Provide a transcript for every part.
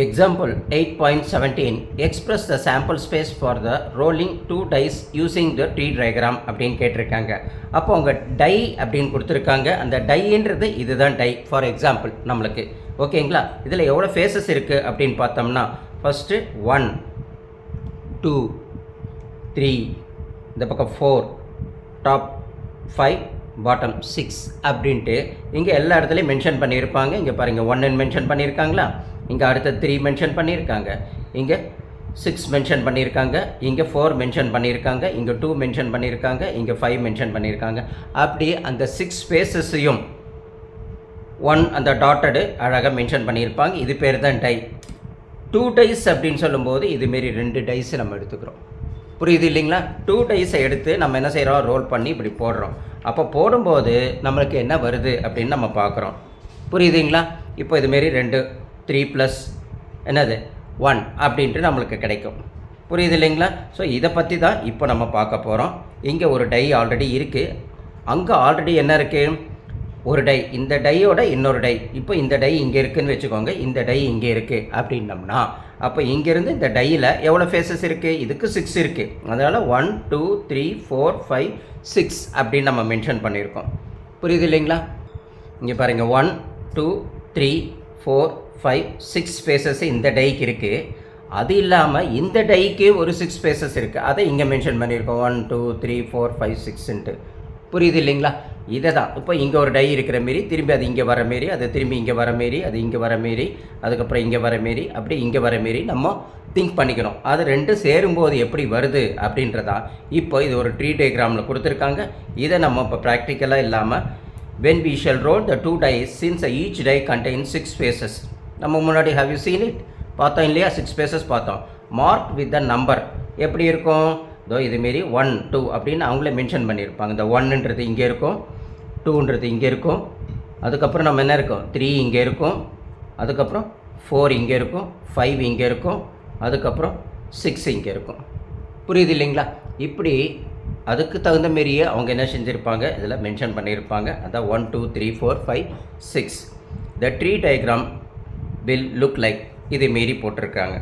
Example 8.17 Express the sample space for the rolling two dice using the tree diagram அப்படின்னு கேட்டிருக்காங்க. அப்போ அவங்க tie அப்படின்னு கொடுத்துருக்காங்க. அந்த டைன்றது இதுதான் டை ஃபார் எக்ஸாம்பிள் நம்மளுக்கு. ஓகேங்களா? இதில் எவ்வளோ ஃபேஸஸ் இருக்குது அப்படின்னு பார்த்தோம்னா ஃபஸ்ட்டு ஒன் டூ த்ரீ இந்த பக்கம் four top five bottom six அப்படின்ட்டு இங்கே எல்லா இடத்துலையும் மென்ஷன் பண்ணியிருப்பாங்க. இங்கே பாருங்கள் ஒன்னு மென்ஷன் பண்ணியிருக்காங்களா? இங்கே அடுத்த த்ரீ மென்ஷன் பண்ணியிருக்காங்க. இங்கே சிக்ஸ் மென்ஷன் பண்ணியிருக்காங்க. இங்கே ஃபோர் மென்ஷன் பண்ணியிருக்காங்க. இங்கே டூ மென்ஷன் பண்ணியிருக்காங்க. இங்கே ஃபைவ் மென்ஷன் பண்ணியிருக்காங்க. அப்படி அந்த சிக்ஸ் ஸ்பேசஸையும் ஒன் அந்த டாட்டடு அழகாக மென்ஷன் பண்ணியிருப்பாங்க. இது பேர் தான் டை. டூ டைஸ் அப்படின்னு சொல்லும்போது இதுமாரி ரெண்டு டைஸ் நம்ம எடுத்துக்கிறோம். புரியுது இல்லைங்களா? டூ டைஸை எடுத்து நம்ம என்ன செய்கிறோம் ரோல் பண்ணி இப்படி போடுறோம். அப்போ போடும்போது நம்மளுக்கு என்ன வருது அப்படின்னு நம்ம பார்க்குறோம். புரியுதுங்களா இப்போ இதுமாரி ரெண்டு த்ரீ ப்ளஸ் என்னது ஒன் அப்படின்ட்டு நம்மளுக்கு கிடைக்கும். புரியுது இல்லைங்களா? ஸோ இதை பற்றி தான் இப்போ நம்ம பார்க்க போகிறோம் இங்கே ஒரு டை ஆல்ரெடி இருக்குது அங்கே ஆல்ரெடி என்ன இருக்குது ஒரு டை. இந்த டையோட இன்னொரு டை. இப்போ இந்த டை இங்கே இருக்குதுன்னு வச்சுக்கோங்க. இந்த டை இங்கே இருக்குது அப்படின்னம்னா அப்போ இங்கேருந்து இந்த டையில் எவ்வளோ ஃபேஸஸ் இருக்குது இதுக்கு சிக்ஸ் இருக்குது அதனால் one two three four five six அப்படின்னு நம்ம மென்ஷன் பண்ணியிருக்கோம். புரியுது இல்லைங்களா? இங்கே பாருங்கள் one two three four five six spaces இந்த டைக்கு இருக்குது அது இல்லாமல் இந்த டைக்கு ஒரு சிக்ஸ் ஸ்பேசஸ் இருக்குது அதை இங்கே மென்ஷன் பண்ணியிருக்கோம். One two three four five சிக்ஸ்ன்ட்டு புரியுது இல்லைங்களா? இதை தான். இப்போ இங்கே ஒரு டை இருக்கிற மாரி திரும்பி அது இங்கே வர மாரி அது திரும்பி இங்கே வர மாரி அது இங்கே வர மாரி அதுக்கப்புறம் இங்கே வர மாரி அப்படி இங்கே வர மாரி நம்ம திங்க் பண்ணிக்கணும் அது ரெண்டும் சேரும்போது எப்படி வருது அப்படின்றதா இப்போ இது ஒரு ட்ரீ டயக்ராமில் கொடுத்துருக்காங்க. இதை நம்ம இப்போ ப்ராக்டிக்கலாக இல்லாமல் when we shall roll the two dice since each die contain six faces நம்ம முன்னாடி ஹவ் யூ சீன் இட் பார்த்தோம் இல்லையா? சிக்ஸ் ஸ்பேசஸ் பார்த்தோம். மார்க் வித் த நம்பர் எப்படி இருக்கும்? இதோ இதுமாரி ஒன் டூ அப்படின்னு அவங்களே மென்ஷன் பண்ணியிருப்பாங்க. இந்த ஒன்னுன்றது இங்கே இருக்கும் டூன்றது இங்கே இருக்கும். அதுக்கப்புறம் நம்ம என்ன இருக்கும்? த்ரீ இங்கே இருக்கும். அதுக்கப்புறம் ஃபோர் இங்கே இருக்கும். ஃபைவ் இங்கே இருக்கும். அதுக்கப்புறம் சிக்ஸ் இங்கே இருக்கும். புரியுது இல்லைங்களா? இப்படி அதுக்கு தகுந்த மாரியே அவங்க என்ன செஞ்சுருப்பாங்க? இதில் மென்ஷன் பண்ணியிருப்பாங்க. அதான் one two three four five six the tree diagram will look like இது மாரி போட்டிருக்காங்க.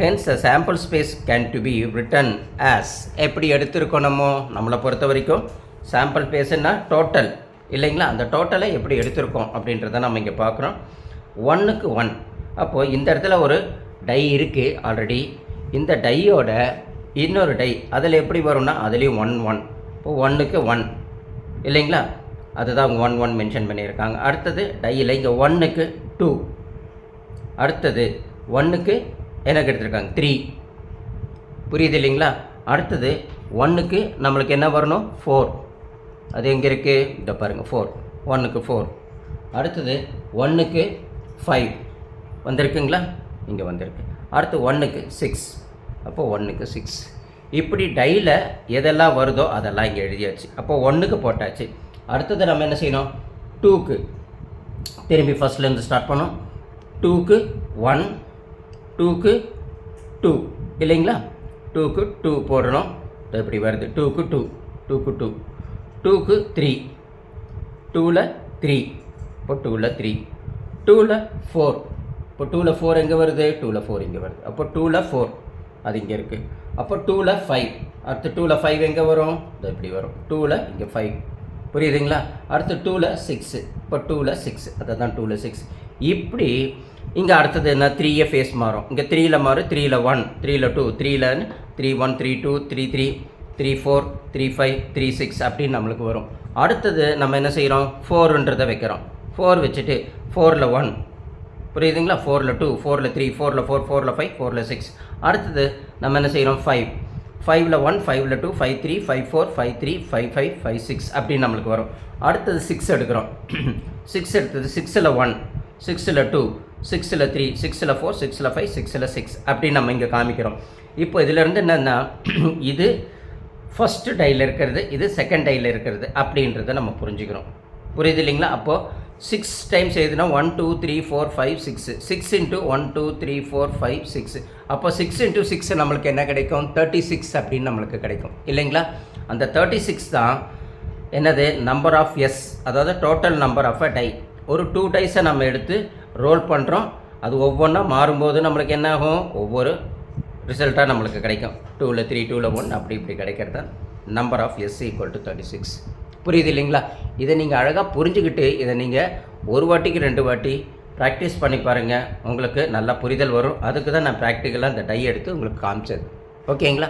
Hence a sample space can to be written as எப்படி எடுத்திருக்கோம் நம்ம? நம்மளை பொறுத்த வரைக்கும் சாம்பிள் ஸ்பேஸ்னா டோட்டல் இல்லைங்களா? அந்த டோட்டலை எப்படி எடுத்திருக்கோம் அப்படின்றத நம்ம இங்கே பார்க்குறோம். ஒன்றுக்கு ஒன் அப்போது இந்த இடத்துல ஒரு டை இருக்குது ஆல்ரெடி இந்த டையோட இன்னொரு டை அதில் எப்படி வரும்னா அதுலேயும் ஒன் ஒன் இப்போ ஒன்றுக்கு ஒன் இல்லைங்களா? அதுதான் அவங்க ஒன் ஒன் மென்ஷன் பண்ணியிருக்காங்க. அடுத்தது டையில் இங்கே ஒன்றுக்கு டூ அடுத்தது ஒன்றுக்கு எனக்கு எடுத்திருக்காங்க. த்ரீ புரியுது இல்லைங்களா? அடுத்தது ஒன்றுக்கு நம்மளுக்கு என்ன வரணும்? ஃபோர் அது எங்கே இருக்குது இதை பாருங்கள் ஃபோர் ஒன்றுக்கு ஃபோர் அடுத்தது ஒன்றுக்கு ஃபைவ் வந்திருக்குங்களா? இங்கே வந்திருக்கு. அடுத்து ஒன்றுக்கு சிக்ஸ் அப்போது ஒன்றுக்கு சிக்ஸ் இப்படி டையில் எதெல்லாம் வருதோ அதெல்லாம் இங்கே எழுதியாச்சு. அப்போது ஒன்றுக்கு போட்டாச்சு. அடுத்தது நம்ம என்ன செய்யணும்? டூக்கு திரும்பி ஃபஸ்ட்லேருந்து ஸ்டார்ட் பண்ணோம் டூக்கு ஒன் டூக்கு டூ இல்லைங்களா? டூக்கு டூ போடணும். இப்படி வருது. டூக்கு டூ டூக்கு டூ டூக்கு த்ரீ டூவில் த்ரீ இப்போ டூவில் த்ரீ டூவில் ஃபோர் இப்போ டூவில் ஃபோர் எங்கே வருது? டூவில் ஃபோர் இங்கே வருது. அப்போ டூவில் ஃபோர் அது இங்கே இருக்குது அப்போ டூவில் ஃபைவ் அடுத்து டூவில் ஃபைவ் எங்கே வரும்? இதோ இப்படி வரும். டூவில் இங்கே ஃபைவ் புரியுதுங்களா? அடுத்து டூவில் சிக்ஸு இப்போ டூவில் சிக்ஸ் அதை தான் டூவில் சிக்ஸ் இப்படி இங்கே அடுத்தது என்ன? த்ரீயே ஃபேஸ் மாறும். இங்கே த்ரீயில் மாறும் த்ரீயில் ஒன் த்ரீயில் டூ த்ரீயில் three one three two three three three four three five three six அப்படின்னு நம்மளுக்கு வரும். அடுத்தது நம்ம என்ன செய்கிறோம் ஃபோருன்றதை வைக்கிறோம். ஃபோர் வச்சுட்டு ஃபோரில் ஒன் புரியுதுங்களா? ஃபோரில் டூ ஃபோரில் த்ரீ ஃபோரில் ஃபோர் ஃபோரில் ஃபைவ் ஃபோரில் சிக்ஸ் அடுத்தது நம்ம என்ன செய்கிறோம் ஃபைவ் ஃபைவ்ல ஒன் ஃபைவ்ல two five three five four five three five five five six அப்படின்னு நம்மளுக்கு வரும். அடுத்தது சிக்ஸ் எடுக்கிறோம். சிக்ஸ் எடுத்தது சிக்ஸில் ஒன் சிக்ஸில் டூ சிக்ஸில் த்ரீ சிக்ஸில் ஃபோர் சிக்ஸில் ஃபைவ் சிக்ஸில் சிக்ஸ் அப்படின்னு நம்ம இங்கே காமிக்கிறோம். இப்போ இதிலேருந்து என்னென்னா இது ஃபஸ்ட்டு டையில் இருக்கிறது இது செகண்ட் டையில் இருக்கிறது அப்படின்றத நம்ம புரிஞ்சுக்கிறோம். புரியுது இல்லைங்களா? அப்போது சிக்ஸ் டைம்ஸ் எழுதுனா one two three four five six six into one two three four five six அப்போ சிக்ஸ் இன்ட்டு சிக்ஸ் நம்மளுக்கு என்ன கிடைக்கும்? தேர்ட்டி சிக்ஸ் அப்படின்னு நம்மளுக்கு கிடைக்கும். இல்லைங்களா? அந்த தேர்ட்டி சிக்ஸ் தான் என்னது? நம்பர் ஆஃப் எஸ் அதாவது total number of a die ஒரு டூ டைஸை நம்ம எடுத்து ரோல் பண்ணுறோம் அது ஒவ்வொன்றா மாறும்போது நம்மளுக்கு என்ன ஆகும் ஒவ்வொரு ரிசல்ட்டாக நம்மளுக்கு கிடைக்கும். டூவில் த்ரீ டூவில் ஒன் அப்படி இப்படி கிடைக்கிறது? தான் number of S equal to thirty six புரியுது இல்லைங்களா? இதை நீங்கள் அழகாக புரிஞ்சுக்கிட்டு இதை நீங்கள் ஒரு வாட்டிக்கு ரெண்டு வாட்டி ப்ராக்டிஸ் பண்ணி பாருங்கள் உங்களுக்கு நல்லா புரிதல் வரும். அதுக்கு தான் நான் ப்ராக்டிக்கலாக இந்த டை எடுத்து உங்களுக்கு காமிச்சது. ஓகேங்களா